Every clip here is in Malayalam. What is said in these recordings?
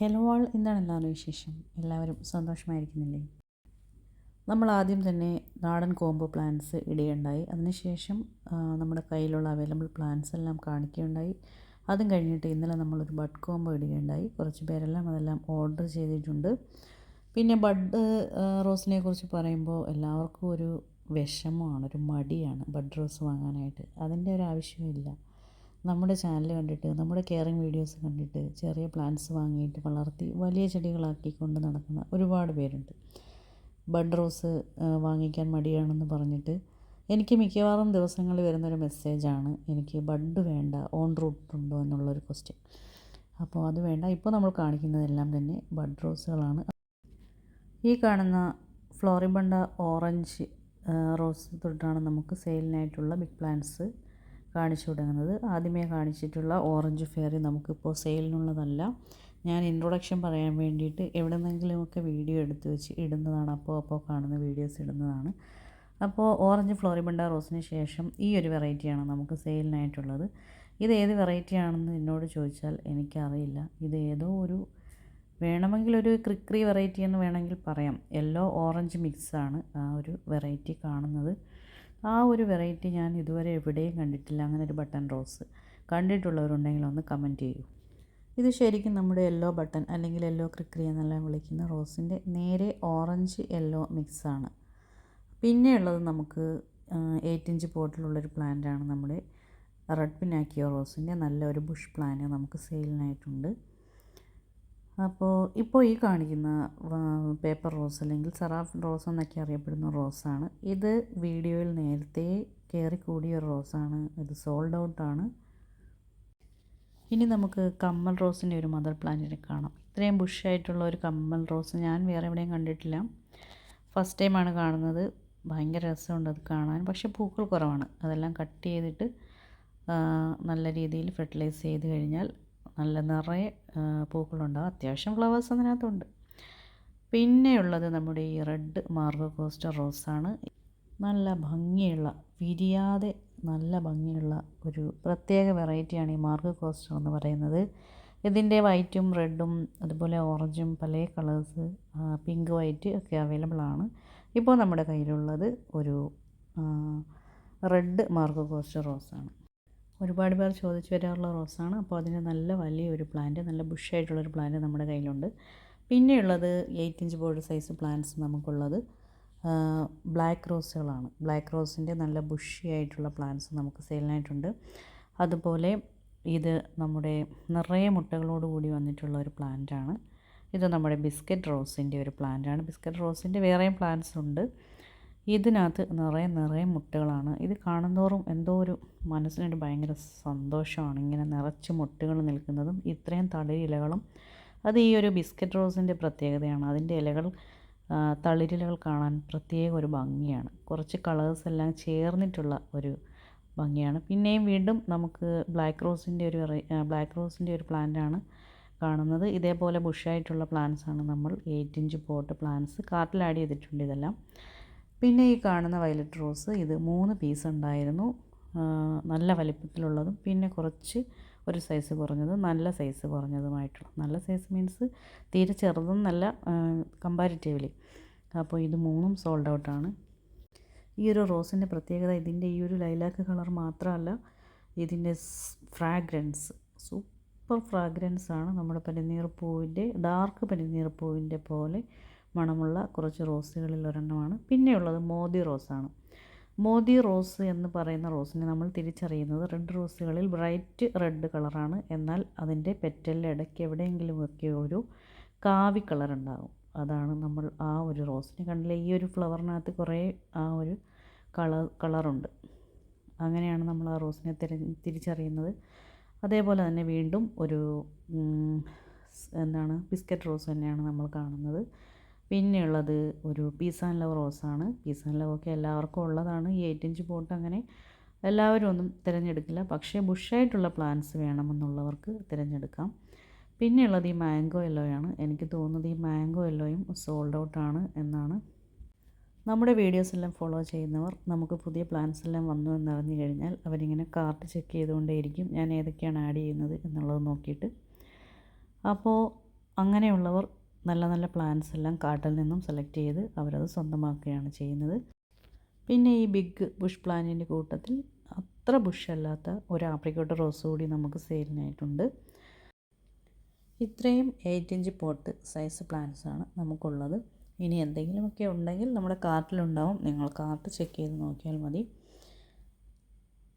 ഹലോ ആൾ എന്താണ് എല്ലാവരും വിശേഷം? എല്ലാവരും സന്തോഷമായിരിക്കുന്നില്ലേ? നമ്മൾ ആദ്യം തന്നെ നാടൻ കോംബോ പ്ലാന്റ്സ് ഇടുകയുണ്ടായി. അതിനുശേഷം നമ്മുടെ കയ്യിലുള്ള അവൈലബിൾ പ്ലാന്റ്സ് എല്ലാം കാണിക്കുകയുണ്ടായി. അതും കഴിഞ്ഞിട്ട് ഇന്നലെ നമ്മളൊരു ബഡ് കോംബോ ഇടുകയുണ്ടായി. കുറച്ച് പേരെല്ലാം അതെല്ലാം ഓർഡർ ചെയ്തിട്ടുണ്ട്. പിന്നെ ബഡ് റോസിനെ കുറിച്ച് പറയുമ്പോൾ എല്ലാവർക്കും ഒരു വിഷമമാണ് ഒരു മടിയാണ് ബഡ് റോസ് വാങ്ങാനായിട്ട്. അതിന്റെ ഒരു ആവശ്യമില്ല നമ്മുടെ ചാനൽ കണ്ടിട്ട് നമ്മുടെ കെയറിങ് വീഡിയോസ് കണ്ടിട്ട് ചെറിയ പ്ലാന്റ്സ് വാങ്ങിയിട്ട് വളർത്തി വലിയ ചെടികളാക്കി കൊണ്ട് നടക്കുന്ന ഒരുപാട് പേരുണ്ട്. ബഡ് റോസ് വാങ്ങിക്കാൻ മടിയാണെന്ന് പറഞ്ഞിട്ട് എനിക്ക് മിക്കവാറും ദിവസങ്ങളിൽ വരുന്നൊരു മെസ്സേജാണ് എനിക്ക് ബഡ് വേണ്ട ഓൺ റൂട്ട് ഉണ്ടോ? എന്നുള്ളൊരു ക്വസ്റ്റ്യൻ അപ്പോൾ അത് വേണ്ട. ഇപ്പോൾ നമ്മൾ കാണിക്കുന്നതെല്ലാം തന്നെ ബഡ് റോസുകളാണ് ഈ കാണുന്ന ഫ്ലോറിബണ്ട ഓറഞ്ച് റോസ് തൊട്ടാണ് നമുക്ക് സെയിലിനായിട്ടുള്ള ബിഗ് പ്ലാന്റ്സ് കാണിച്ചു തുടങ്ങുന്നത് ആദ്യമേ കാണിച്ചിട്ടുള്ള ഓറഞ്ച് ഫെയറി നമുക്കിപ്പോൾ സെയിലിനുള്ളതല്ല. ഞാൻ ഇൻട്രൊഡക്ഷൻ പറയാൻ വേണ്ടിയിട്ട് എവിടെന്നെങ്കിലുമൊക്കെ വീഡിയോ എടുത്ത് വെച്ച് ഇടുന്നതാണ്. അപ്പോൾ അപ്പോൾ കാണുന്ന വീഡിയോസ് ഇടുന്നതാണ്. അപ്പോൾ ഓറഞ്ച് ഫ്ലോറിബണ്ട റോസിന് ശേഷം ഈ ഒരു വെറൈറ്റിയാണ് നമുക്ക് സെയിലിനായിട്ടുള്ളത്. ഇത് ഏത് വെറൈറ്റി ആണെന്ന് എന്നോട് ചോദിച്ചാൽ എനിക്കറിയില്ല. ഇത് ഏതോ ഒരു വേണമെങ്കിൽ ഒരു ക്രിക്രി വെറൈറ്റി എന്ന് വേണമെങ്കിൽ പറയാം. യെല്ലോ ഓറഞ്ച് മിക്സാണ് ആ ഒരു വെറൈറ്റി കാണുന്നത്. ആ ഒരു വെറൈറ്റി ഞാൻ ഇതുവരെ എവിടെയും കണ്ടിട്ടില്ല. അങ്ങനെ ഒരു ബട്ടൺ റോസ് കണ്ടിട്ടുള്ളവരുണ്ടെങ്കിൽ ഒന്ന് കമന്റ് ചെയ്യൂ. ഇത് ശരിക്കും നമ്മുടെ യെല്ലോ ബട്ടൺ അല്ലെങ്കിൽ യെല്ലോ ക്രിക്രി എന്നെല്ലാം വിളിക്കുന്ന റോസിന്റെ നേരെ ഓറഞ്ച് യെല്ലോ മിക്സാണ്. പിന്നെയുള്ളത് നമുക്ക് എയ്റ്റ് ഇഞ്ച് പോട്ടിലുള്ളൊരു പ്ലാന്റാണ് നമ്മുടെ റെഡ് പിനാക്കിയോ റോസിന്റെ നല്ല ഒരു ബുഷ് പ്ലാന്റ് നമുക്ക് സെയിലിനായിട്ടുണ്ട്. അപ്പോൾ ഇപ്പോൾ ഈ കാണിക്കുന്ന പേപ്പർ റോസ് അല്ലെങ്കിൽ സറാഫ് റോസ് എന്നൊക്കെ അറിയപ്പെടുന്ന റോസാണ് ഇത് വീഡിയോയിൽ നേരത്തെ കയറി കൂടിയ ഒരു റോസാണ് ഇത് സോൾഡ് ഔട്ടാണ് ഇനി നമുക്ക് കമ്മൽ റോസിന്റെ ഒരു മദർ പ്ലാന്റിനെ കാണാം. ഇത്രയും ബുഷായിട്ടുള്ള ഒരു കമ്മൽ റോസ് ഞാൻ വേറെ എവിടെയും കണ്ടിട്ടില്ല. ഫസ്റ്റ് ടൈമാണ് കാണുന്നത്. ഭയങ്കര രസമുണ്ട് അത് കാണാൻ. പക്ഷേ പൂക്കൾ കുറവാണ്. അതെല്ലാം കട്ട് ചെയ്തിട്ട് നല്ല രീതിയിൽ ഫെർട്ടിലൈസ് ചെയ്ത് കഴിഞ്ഞാൽ നല്ല നിറയെ പൂക്കളുണ്ടാകും അത്യാവശ്യം ഫ്ലവേഴ്സ് അതിനകത്തുണ്ട്. പിന്നെയുള്ളത് നമ്മുടെ ഈ റെഡ് മാർഗോ കോസ്റ്റർ റോസാണ്. നല്ല ഭംഗിയുള്ള വിരിയാതെ നല്ല ഭംഗിയുള്ള ഒരു പ്രത്യേക വെറൈറ്റിയാണ് ഈ മാർഗോ കോസ്റ്റർ എന്ന് പറയുന്നത്. ഇതിന്റെ വൈറ്റും റെഡും അതുപോലെ ഓറഞ്ചും പല കളേഴ്സ് പിങ്ക് വൈറ്റ് ഒക്കെ അവൈലബിൾ ആണ്. ഇപ്പോൾ നമ്മുടെ കയ്യിലുള്ളത് ഒരു റെഡ് മാർഗോ കോസ്റ്റർ റോസാണ്. ഒരുപാട് പേർ ചോദിച്ചു വരാറുള്ള റോസാണ്. അപ്പോൾ അതിന് നല്ല വലിയൊരു പ്ലാന്റ് നല്ല ബുഷായിട്ടുള്ളൊരു പ്ലാന്റ് നമ്മുടെ കയ്യിലുണ്ട്. പിന്നെയുള്ളത് eight inch board size plants നമുക്കുള്ളത്. ബ്ലാക്ക് റോസുകളാണ്. ബ്ലാക്ക് റോസിന്റെ നല്ല ബുഷി ആയിട്ടുള്ള പ്ലാന്റ്സ് നമുക്ക് സെയിലിനായിട്ടുണ്ട്. അതുപോലെ ഇത് നമ്മുടെ നിറയെ മുട്ടകളോടുകൂടി വന്നിട്ടുള്ള ഒരു പ്ലാന്റാണ്. ഇത് നമ്മുടെ ബിസ്ക്കറ്റ് റോസിന്റെ ഒരു പ്ലാന്റാണ്. ബിസ്ക്കറ്റ് റോസിന്റെ വേറെയും പ്ലാന്റ്സ് ഉണ്ട്. ഇതിനകത്ത് നിറയെ നിറയെ മുട്ടകളാണ്. ഇത് കാണുന്തോറും എന്തോ ഒരു മനസ്സിനൊരു ഭയങ്കര സന്തോഷമാണ്. ഇങ്ങനെ നിറച്ച് മുട്ടകൾ നിൽക്കുന്നതും ഇത്രയും തളിരിലകളും അത് ഈ ഒരു ബിസ്ക്കറ്റ് റോസിന്റെ പ്രത്യേകതയാണ്. അതിന്റെ ഇലകൾ തളിരിലകൾ കാണാൻ പ്രത്യേക ഒരു ഭംഗിയാണ്. കുറച്ച് കളേഴ്സ് എല്ലാം ചേർന്നിട്ടുള്ള ഒരു ഭംഗിയാണ്. പിന്നെയും വീണ്ടും നമുക്ക് ബ്ലാക്ക് റോസിന്റെ ഒരു ബ്ലാക്ക് റോസിന്റെ ഒരു പ്ലാന്റാണ് കാണുന്നത്. ഇതേപോലെ ബുഷായിട്ടുള്ള പ്ലാന്റ്സാണ് നമ്മൾ എയ്റ്റ് ഇഞ്ച് പോട്ട് പ്ലാന്റ്സ്. കാർട്ടിൽ ആഡ് ചെയ്തിട്ടുണ്ട് ഇതെല്ലാം. പിന്നെ ഈ കാണുന്ന വയലറ്റ് റോസ് ഇത് മൂന്ന് പീസ് ഉണ്ടായിരുന്നു. നല്ല വലിപ്പത്തിലുള്ളതും പിന്നെ കുറച്ച് ഒരു സൈസ് കുറഞ്ഞതും നല്ല സൈസ് കുറഞ്ഞതുമായിട്ടുള്ള നല്ല സൈസ് മീൻസ് തീരെ ചെറുതെന്നല്ല കമ്പാരിറ്റീവ്ലി അപ്പോൾ ഇത് മൂന്നും സോൾഡ് ഔട്ടാണ് ഈ ഒരു റോസിന്റെ പ്രത്യേകത ഇതിന്റെ ഈ ഒരു ലൈലാക്ക് കളർ മാത്രമല്ല ഇതിന്റെ ഫ്രാഗ്രൻസ് സൂപ്പർ ഫ്രാഗ്രൻസ് ആണ് നമ്മുടെ പനിനീർ പൂവിന്റെ ഡാർക്ക് പനിനീർ പൂവിന്റെ പോലെ മണമുള്ള കുറച്ച് റോസുകളിൽ ഒരെണ്ണമാണ്. പിന്നെയുള്ളത് മോദി റോസാണ്. മോദി റോസ് എന്ന് പറയുന്ന റോസിനെ നമ്മൾ തിരിച്ചറിയുന്നത് റെഡ് റോസുകളിൽ ബ്രൈറ്റ് റെഡ് കളറാണ്. എന്നാൽ അതിന്റെ പെറ്റലിന്റെ ഇടയ്ക്ക് എവിടെയെങ്കിലുമൊക്കെ ഒരു കാവി കളർ ഉണ്ടാകും. അതാണ് നമ്മൾ ആ ഒരു റോസിനെ കണ്ടില്ല? ഈ ഒരു ഫ്ലവറിനകത്ത് കുറേ ആ ഒരു കളർ കളറുണ്ട്. അങ്ങനെയാണ് നമ്മൾ ആ റോസിനെ തിര തിരിച്ചറിയുന്നത്. അതേപോലെ തന്നെ വീണ്ടും ഒരു എന്താണ് ബിസ്ക്കറ്റ് റോസ് തന്നെയാണ് നമ്മൾ കാണുന്നത്. പിന്നെയുള്ളത് ഒരു പീസ് ആൻഡ് ലവ് റോസാണ് പീസ് ആൻഡ് ലവ് ഒക്കെ എല്ലാവർക്കും ഉള്ളതാണ്. ഈ എയ്റ്റ് ഇഞ്ച് പോട്ട് അങ്ങനെ എല്ലാവരും ഒന്നും തിരഞ്ഞെടുക്കില്ല. പക്ഷേ ബുഷായിട്ടുള്ള പ്ലാന്റ്സ് വേണമെന്നുള്ളവർക്ക് തിരഞ്ഞെടുക്കാം. പിന്നെയുള്ളത് ഈ മാംഗോ യെല്ലോയാണ് എനിക്ക് തോന്നുന്നത് ഈ മാംഗോ യെല്ലോയും സോൾഡ് ഔട്ടാണ് എന്നാണ്. നമ്മുടെ വീഡിയോസ് എല്ലാം ഫോളോ ചെയ്യുന്നവർ നമുക്ക് പുതിയ പ്ലാൻസ് എല്ലാം വന്നു എന്നറിഞ്ഞു കഴിഞ്ഞാൽ അവരിങ്ങനെ കാർട്ട് ചെക്ക് ചെയ്തുകൊണ്ടേയിരിക്കും ഞാൻ ഏതൊക്കെയാണ് ആഡ് ചെയ്യുന്നത് എന്നുള്ളത് നോക്കിയിട്ട്. അപ്പോൾ അങ്ങനെയുള്ളവർ നല്ല നല്ല പ്ലാന്റ്സ് എല്ലാം കാട്ടിൽ നിന്നും സെലക്ട് ചെയ്ത് അവരത് സ്വന്തമാക്കുകയാണ് ചെയ്യുന്നത്. പിന്നെ ഈ ബിഗ് ബുഷ് പ്ലാന്റിന്റെ കൂട്ടത്തിൽ അത്ര ബുഷ് അല്ലാത്ത ഒരു ആപ്രിക്കോട്ട് റോസ് കൂടി നമുക്ക് സെയിലിനായിട്ടുണ്ട് ഇത്രയും eight inch pot size plants ആണ് നമുക്കുള്ളത്. ഇനി എന്തെങ്കിലുമൊക്കെ ഉണ്ടെങ്കിൽ നമ്മുടെ കാർട്ടിലുണ്ടാവും. നിങ്ങൾ കാർട്ട് ചെക്ക് ചെയ്ത് നോക്കിയാൽ മതി.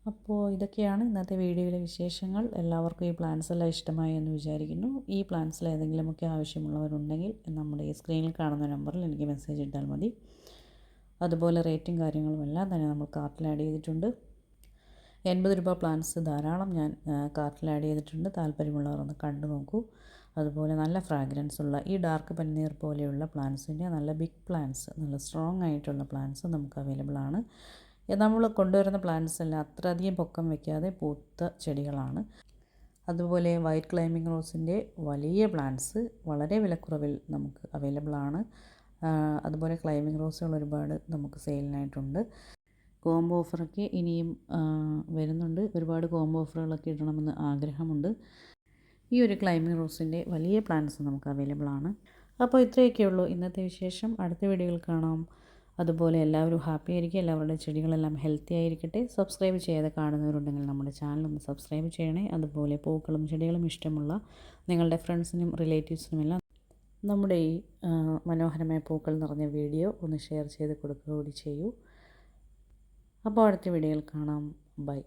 അപ്പോൾ ഇതൊക്കെയാണ് ഇന്നത്തെ വീഡിയോയിലെ വിശേഷങ്ങൾ. എല്ലാവർക്കും ഈ പ്ലാൻസ് എല്ലാം ഇഷ്ടമായി എന്ന് വിചാരിക്കുന്നു. ഈ പ്ലാൻസിൽ ഏതെങ്കിലുമൊക്കെ ആവശ്യമുള്ളവരുണ്ടെങ്കിൽ നമ്മുടെ ഈ സ്ക്രീനിൽ കാണുന്ന നമ്പറിൽ എനിക്ക് മെസ്സേജ് ഇട്ടാൽ മതി. അതുപോലെ റേറ്റും കാര്യങ്ങളും എല്ലാം തന്നെ നമ്മൾ കാർട്ടിൽ ആഡ് ചെയ്തിട്ടുണ്ട്. എൺപത് രൂപ പ്ലാൻസ് ധാരാളം ഞാൻ കാർട്ടിൽ ആഡ് ചെയ്തിട്ടുണ്ട്. താല്പര്യമുള്ളവർ ഒന്ന് കണ്ടു നോക്കൂ. അതുപോലെ നല്ല ഫ്രാഗ്രൻസ് ഉള്ള ഈ ഡാർക്ക് പന്നീർ പോലെയുള്ള പ്ലാന്റ്സിന്റെ നല്ല ബിഗ് പ്ലാന്റ്സ് നല്ല സ്ട്രോങ് ആയിട്ടുള്ള പ്ലാന്റ്സ് നമുക്ക് അവൈലബിൾ ആണ്. നമ്മൾ കൊണ്ടുവരുന്ന പ്ലാന്റ്സ് എല്ലാം അത്രയധികം പൊക്കം വയ്ക്കാതെ പൂത്ത ചെടികളാണ്. അതുപോലെ വൈറ്റ് ക്ലൈമ്പിംഗ് റോസിന്റെ വലിയ പ്ലാന്റ്സ് വളരെ വിലക്കുറവിൽ നമുക്ക് അവൈലബിൾ ആണ്. അതുപോലെ ക്ലൈമ്പിംഗ് റോസുകൾ ഒരുപാട് നമുക്ക് സെയിലിനായിട്ടുണ്ട് കോംബോ ഓഫറൊക്കെ ഇനിയും വരുന്നുണ്ട്. ഒരുപാട് കോംബോ ഓഫറുകളൊക്കെ ഇടണമെന്ന് ആഗ്രഹമുണ്ട്. ഈ ഒരു ക്ലൈമ്പിംഗ് റോസിന്റെ വലിയ പ്ലാന്റ്സ് നമുക്ക് അവൈലബിൾ ആണ്. അപ്പോൾ ഇത്രയൊക്കെയുള്ളൂ. ഇന്നത്തെ വിശേഷം. അടുത്ത വീഡിയോയിൽ കാണാം. അതുപോലെ എല്ലാവരും ഹാപ്പി ആയിരിക്കും എല്ലാവരുടെ ചെടികളെല്ലാം ഹെൽത്തി ആയിരിക്കട്ടെ. സബ്സ്ക്രൈബ് ചെയ്യാതെ കാണുന്നവരുണ്ടെങ്കിൽ നമ്മുടെ ചാനൽ ഒന്ന് സബ്സ്ക്രൈബ് ചെയ്യണേ. അതുപോലെ പൂക്കളും ചെടികളും ഇഷ്ടമുള്ള നിങ്ങളുടെ ഫ്രണ്ട്സിനും റിലേറ്റീവ്സിനും എല്ലാം നമ്മുടെ ഈ മനോഹരമായ പൂക്കൾ നിറഞ്ഞ വീഡിയോ ഒന്ന് ഷെയർ ചെയ്ത് കൊടുക്കുക കൂടി ചെയ്യൂ. അപ്പോൾ അടുത്ത വീഡിയോയിൽ കാണാം. ബൈ.